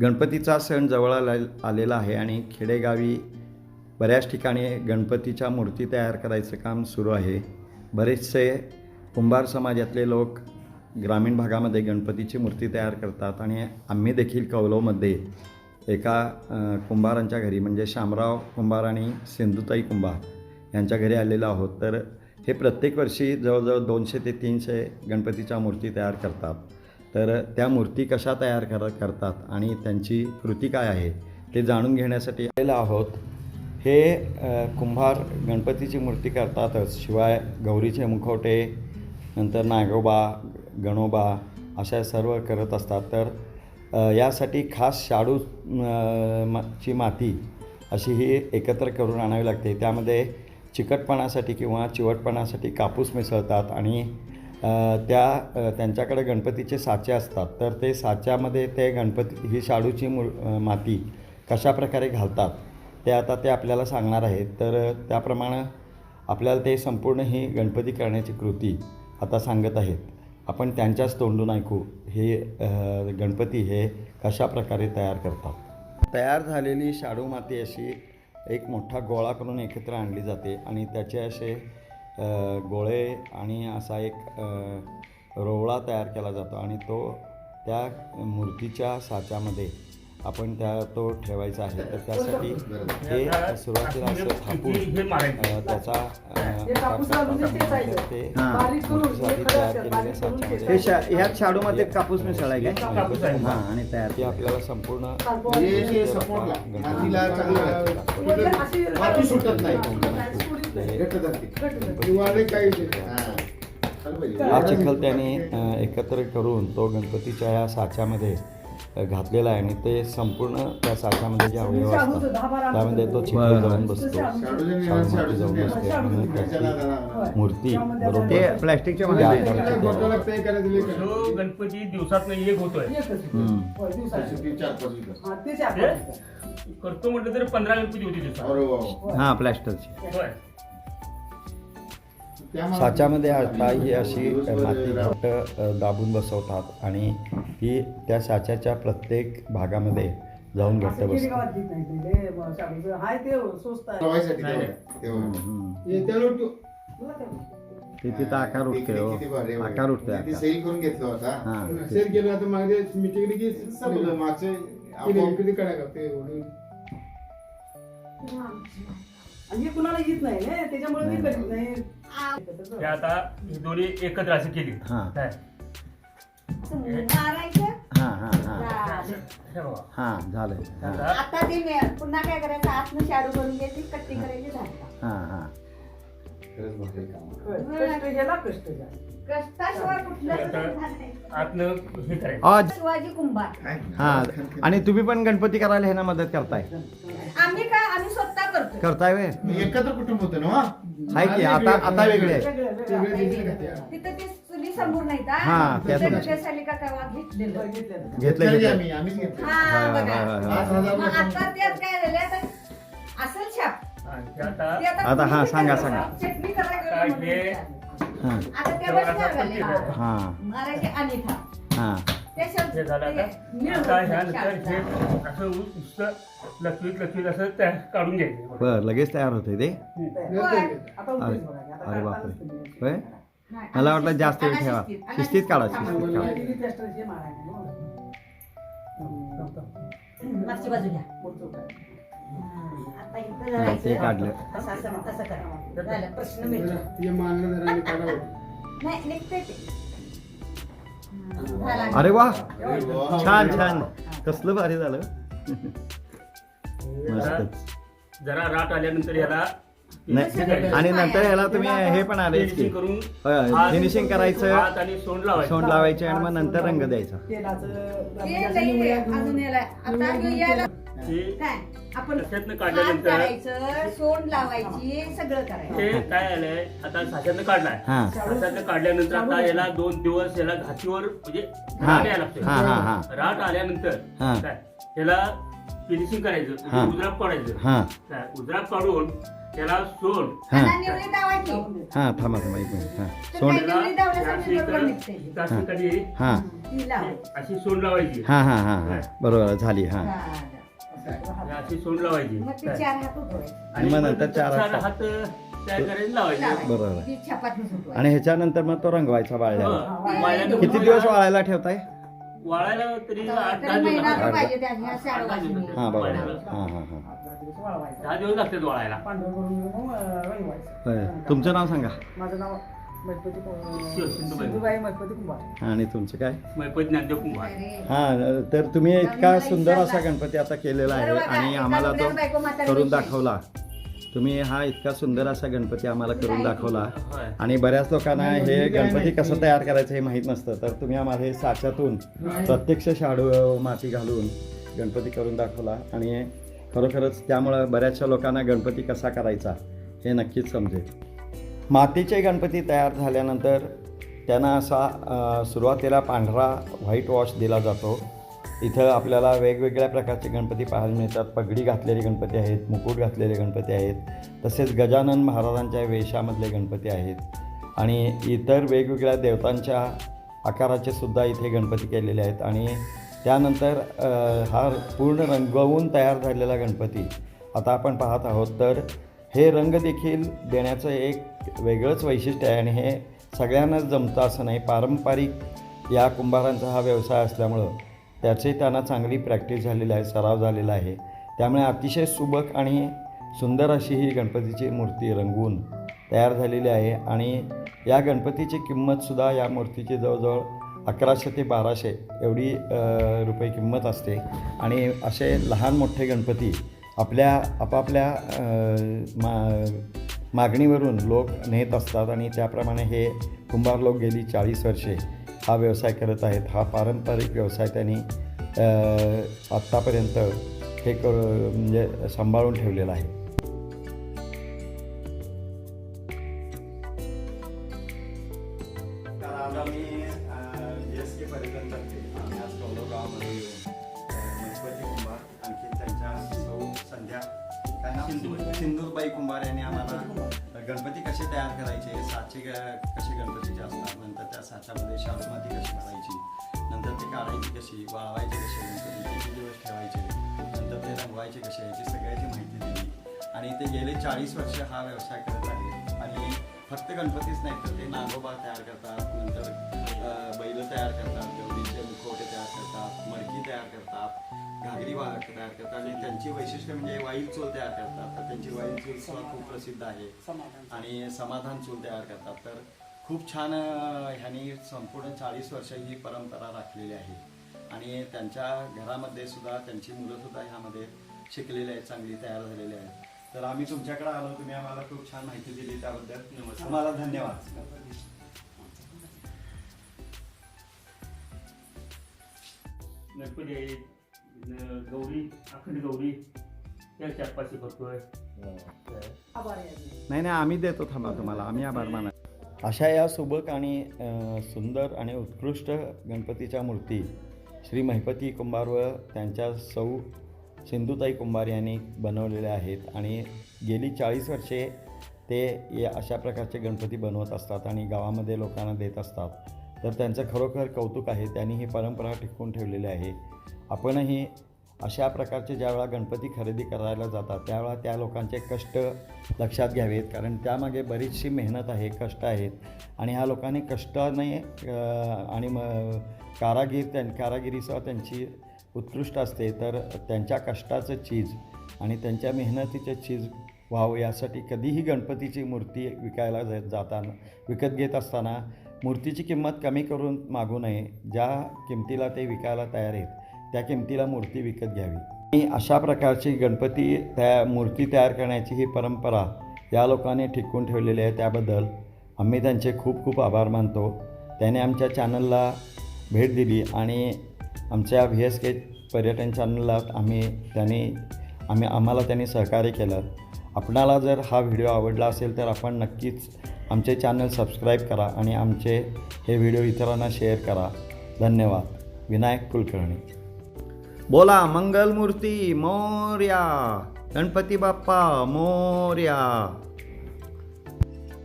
गणपतीचा सण जवळ आला आलेला आहे आणि खेडेगावी बऱ्याच ठिकाणी गणपतीच्या मूर्ती तयार करायचं काम सुरू आहे. बरेचसे कुंभार समाजातले लोक ग्रामीण भागामध्ये गणपतीची मूर्ती तयार करतात आणि आम्ही देखील कौलवमध्ये एका कुंभारांच्या घरी म्हणजे शामराव कुंभार आणि सिंधुताई कुंभार यांच्या घरी आलेलो आहोत. तर हे प्रत्येक वर्षी जवळजवळ दोनशे ते तीनशे गणपतीच्या मूर्ती तयार करतात. तर त्या मूर्ती कशा तयार कर करतात आणि त्यांची कृती काय आहे ते जाणून घेण्यासाठी आलेलो आहोत. हे कुंभार गणपतीची मूर्ती करतातच. शिवाय गौरीचे मुखवटे नंतर नागोबा गणोबा अशा सर्व करत असतात. तर यासाठी खास शाडू ची माती अशी ही एकत्र करून आणावी लागते. त्यामध्ये चिकटपणासाठी किंवा चिवटपणासाठी कापूस मिसळतात आणि त्या त्यांच्याकडे गणपतीचे साचे असतात. तर ते साच्यामध्ये ते गणपती ही शाडूची मूळ माती कशा प्रकारे घालतात ते आता ते आपल्याला सांगणार आहेत. तर त्याप्रमाणे आपल्याला ते संपूर्ण ही गणपती करण्याची कृती आता सांगत आहेत. आपण त्यांच्याच तोंडून ऐकू हे गणपती हे कशा प्रकारे तयार करतात. तयार झालेली शाडू माती अशी एक मोठा गोळा करून एकत्र आणली जाते आणि त्याचे असे गोळे आणि असा एक रोवळा तयार केला जातो आणि तो त्या मूर्तीच्या साच्यामध्ये आपण त्या तो ठेवायचा आहे. तर त्यासाठी हे सुरुवातीला असं थापून त्याचा. ते मूर्तीसाठी तयार केलेल्या साच्यामध्ये. हे शा ह्यात शाडूमध्ये कापूस मिसळाय काय. हां आणि तयार ते आपल्याला संपूर्ण सुटत नाही. हा. चिखल त्याने एकत्र करून तो गणपतीच्या या साच्यामध्ये घातलेला आहे आणि ते संपूर्ण त्या साच्यामध्ये जे अवयव असतात त्यामध्ये तो चिखल जाऊन बसतो. जाऊन बसते. आणि त्याची मूर्ती बरोबर. ते प्लॅस्टिकच्या गणपती दिवसात एक होतोय. करतो म्हटलं तर पंधरा गणपती होती. हां प्लॅस्टरची. साच्यामध्ये आता ही अशी माती दाबून बसवतात आणि ही त्या साच्याच्या प्रत्येक भागामध्ये जाऊन घट्ट बसते रवायसाठी तेवढं. तेवढं. हम्म. हे तू- ते तिथं आकार उठते हो. आहे. आकार उठते किती आकार. सही करून घेतलं होता. हां. सेल केलं आता मागे मीटिंग की संपलं मागचे कडा करते? आणि हे कुणाला येत नाही ना त्याच्यामुळे मी करीत नाही. ते आता ही दोन्ही एकत्र अशी केली. हां. काय? मारायचं? हां हां हां. झालं. हे बघा. हां झालं हां. आता आता ते मे- पुन्हा काय करायचं? आतनं शाडू करून घ्यायची कट्टी करायची झालं. हां हां. खरंच भारी काम आहे. कष्ट गेला कष्ट गेला कष्टाशिवाय कुठलं आता झालं नाही. आतनं हे करायचं. आज शिवाजी कुंभार. काय? हां. आणि तुम्ही पण गणपती करायला ह्यांना मदत करताय. आम्ही काय आम्ही स्वतः करतो करताय वे एकत्र कुटुंब होतं ना? आहे की आता आता वेगळे. आहे तिथं ते चुली समोर नाही हा. सालिका घेतलेलं. घेतलं घेतलं घेतलं. आम्ही आम्हीच घेतलं हा हा, बघा. हा, हा, पाच हजार मग रुपये आता त्यात काय झालं आता असेल छाप आणि ते आता ते आता हा, सांगा? सांगा. चटणी करायला काय म्हणून हे? विचारलं. हां आता त्या बसणार झाले. हां. मारायचे आणि खा हां. झालं आता. हे झाला. असं नुसतं असं त्या काढून घ्यायचं बरं लगेच तयार होते ते? आता अरे अरे बापरे. होय? मला वाटलं जास्त वेळ ठेवा. शिस्तीत काढा शिस्तीत. काढा. हो. मागची बाजू घ्या. पुढचं काय. आता इथं हां, धरायचं. ते काढलं. असं असं असं करा. झालं प्रश्न मिटला. मानलं जरा आणि काढा नाही निघते ते. झाला. अरे वा. छान छान. कसलं भारी झालं. जरा मस्त. जरा राट आल्यानंतर याला नाही. आणि नंतर ह्याला तुम्ही हे पण finishing करून फिनिशिंग करायचं. हात आणि सोंड लावायचं. सोंड लावायचे आणि मग नंतर रंग द्यायचा. तेलाचं ते लई अजून याला आता ह्यो काय? आपण काढल्यानंतर काढायचं सोंड लावायची सगळं करायचं. हे काय आलंय? आता साच्यातनं काढलाय. हां. साच्यातनं काढल्यानंतर आता याला दोन दिवस याला घातीवर म्हणजे हा. राट यायला लागतोय. हा, हा, हा. राट आल्यानंतर हा. काय? याला फिनिशिंग करायचं हा. म्हणजे उजराप काढायचं. हां. काय? उजराप काढून त्याला सोड. हां. त्यांना निवडी लावायची हां थांबा थांबा एक मिनिट. हां. तर सोंड. काही निवडी लावल्यासाठी अशी बरोबर इकडं- निघते. इथं अशी कधी हां. ती लावायची अशी सोंड लावायची. हां हां हां हां. बरोबर झाली हां हा. अशी सोंड लावायची मग ते चार हात उठवायचे आणि मग नंतर चार हात- हात तयार करायला लावायचे लावायचे. बरोबर आहे. ती छपातून सुटवायची. आणि ह्याच्यानंतर मग तो रंगवायचा वाळल्यावर हं. वाळल्यानंतर किती दिवस वाळायला ठेवताय वाळायला तरी आठ तरी दहा दिवस महिना लागतात. तर पाहिजे त्या ह्या चार वाजून हां बरोबर वाळल्यावर. हां हां हां आठ दिवस वाळवायचं. दहा दिवस लागतात वाळायला पांढरं करून मग अं, रंगवायचं. होय. तुमचं नाव सांगा माझं नाव आणि तुमचं काय? हां तर तुम्ही इतका सुंदर असा गणपती आता केलेला आहे आणि आम्हाला तो करून दाखवला. तुम्ही हा इतका सुंदर असा गणपती आम्हाला करून दाखवला. आणि बऱ्याच लोकांना हे गणपती कसं तयार करायचं हे माहीत नसतं. तर तुम्ही आम्हाला हे साच्यातून प्रत्यक्ष शाडू माती घालून गणपती करून दाखवला. आणि खरोखरच त्यामुळं बऱ्याचशा लोकांना गणपती कसा करायचा हे नक्कीच समजेल. मातीचे गणपती तयार झाल्यानंतर त्यांना असा सुरुवातीला पांढरा व्हाईट वॉश दिला जातो. इथं आपल्याला वेगवेगळ्या प्रकारचे गणपती पाहायला मिळतात. पगडी घातलेले गणपती आहेत मुकुट घातलेले गणपती आहेत तसेच गजानन महाराजांच्या वेशामधले गणपती आहेत. आणि इतर वेगवेगळ्या देवतांच्या आकाराचे सुद्धा इथे गणपती केलेले आहेत. आणि त्यानंतर हा पूर्ण रंगवून तयार झालेला गणपती आता आपण पाहत आहोत. तर हे रंग देखील देण्याचं एक वेगळंच वैशिष्ट्य आहे आणि हे सगळ्यांनाच जमतं असं नाही. पारंपरिक या कुंभारांचा हा व्यवसाय असल्यामुळं त्याचे त्यांना चांगली प्रॅक्टिस झालेली आहे सराव झालेला आहे. त्यामुळे अतिशय सुबक आणि सुंदर अशी ही गणपतीची मूर्ती रंगवून तयार झालेली आहे आणि या गणपतीची किंमतसुद्धा या मूर्तीची जवळजवळ अकराशे ते बाराशे एवढी रुपये किंमत असते. आणि असे लहान मोठे गणपती आपल्या आपापल्या मा मागणीवरून लोक नेत असतात आणि त्याप्रमाणे हे कुंभार लोक गेली चाळीस वर्षे हा व्यवसाय करत आहेत. हा पारंपरिक व्यवसाय त्यांनी आत्तापर्यंत हे कर म्हणजे सांभाळून ठेवलेला आहे. आम्ही आज कौरव गावामध्ये येऊन गणपती आणखी त्यांच्या सौ संध्या. काय नाव. सिंधुबाई कुंभार यांनी आम्हाला गणपती कसे तयार करायचे साचे कसे गणपतीचे असतात नंतर त्या साच्यामध्ये शाडूमाती कशी भरायची नंतर ते काढायची कशी वाळवायचे कसे गणपती किती दिवस ठेवायचे नंतर ते रंगवायचे कसे याची सगळ्याची माहिती दिली. आणि ते गेले चाळीस वर्ष हा व्यवसाय करत आहेत आणि फक्त गणपतीच नाही तर ते नागोबा तयार करतात नंतर बैल तयार करतात गौरीचे मुखवटे तयार करतात मडकी तयार करतात. घागरी वा तयार करतात. आणि त्यांची वैशिष्ट्य म्हणजे वाईल चूल तयार करतात. तर त्यांची वाईल चूल सुद्धा खूप प्रसिद्ध आहे. आणि समाधान चूल तयार करतात. तर खूप छान ह्यांनी संपूर्ण चाळीस वर्ष ही परंपरा राखलेली आहे. आणि त्यांच्या घरामध्ये सुद्धा त्यांची मुलं सुद्धा ह्यामध्ये शिकलेली आहेत चांगली तयार झालेली आहेत. तर आम्ही तुमच्याकडे आलो तुम्ही आम्हाला खूप छान माहिती दिली त्याबद्दल. नमस्कार. तुम्हाला धन्यवाद. गणपती आहेत न- गौरी अखंड गौरी त्या चार पाचशे आभार आहे नाही नाही आम्ही देतो थांबा तुम्हाला. आम्ही आभार माना अशा या सुबक आणि अ, सुंदर आणि उत्कृष्ट गणपतीच्या मूर्ती श्री महिपती कुंभार व त्यांच्या सौ सिंधुताई कुंभार यांनी बनवलेल्या आहेत आणि गेली चाळीस वर्षे ते या अशा प्रकारचे गणपती बनवत असतात आणि गावामध्ये लोकांना देत असतात. तर त्यांचं खरोखर कौतुक आहे. त्यांनी ही परंपरा टिकवून ठेवलेली आहे. आपणही अशा प्रकारचे ज्यावेळा गणपती खरेदी करायला जातात त्यावेळा त्या लोकांचे कष्ट लक्षात घ्यावेत. कारण त्यामागे बरीचशी मेहनत आहे कष्ट आहेत. आणि ह्या लोकांनी कष्टाने आणि म कारागीर त्यां कारागिरीसह त्यांची उत्कृष्ट असते तर त्यांच्या कष्टाचं चीज आणि त्यांच्या मेहनतीचं चीज व्हावं यासाठी कधीही गणपतीची मूर्ती विकायला जा जाताना विकत घेत असताना मूर्तीची किंमत कमी करून मागू नये. ज्या किमतीला ते विकायला तयार आहेत त्या किमतीला मूर्ती विकत घ्यावी. आणि अशा प्रकारची गणपती त्या मूर्ती तयार करण्याची ही परंपरा या लोकांनी टिकवून ठेवलेली आहे त्याबद्दल आम्ही त्यांचे खूप खूप आभार मानतो. त्याने आमच्या चॅनलला भेट दिली आणि आमच्या व्ही एस के पर्यटन चॅनलला आम्ही त्यांनी आम्ही आम्हाला त्यांनी सहकार्य केलं. आपणाला जर हा व्हिडिओ आवडला असेल तर आपण नक्कीच आमचे चॅनल सबस्क्राईब करा आणि आमचे हे व्हिडिओ इतरांना शेअर करा. धन्यवाद. विनायक कुलकर्णी. बोला मंगलमूर्ती मोर्या. गणपती बाप्पा मोर्या.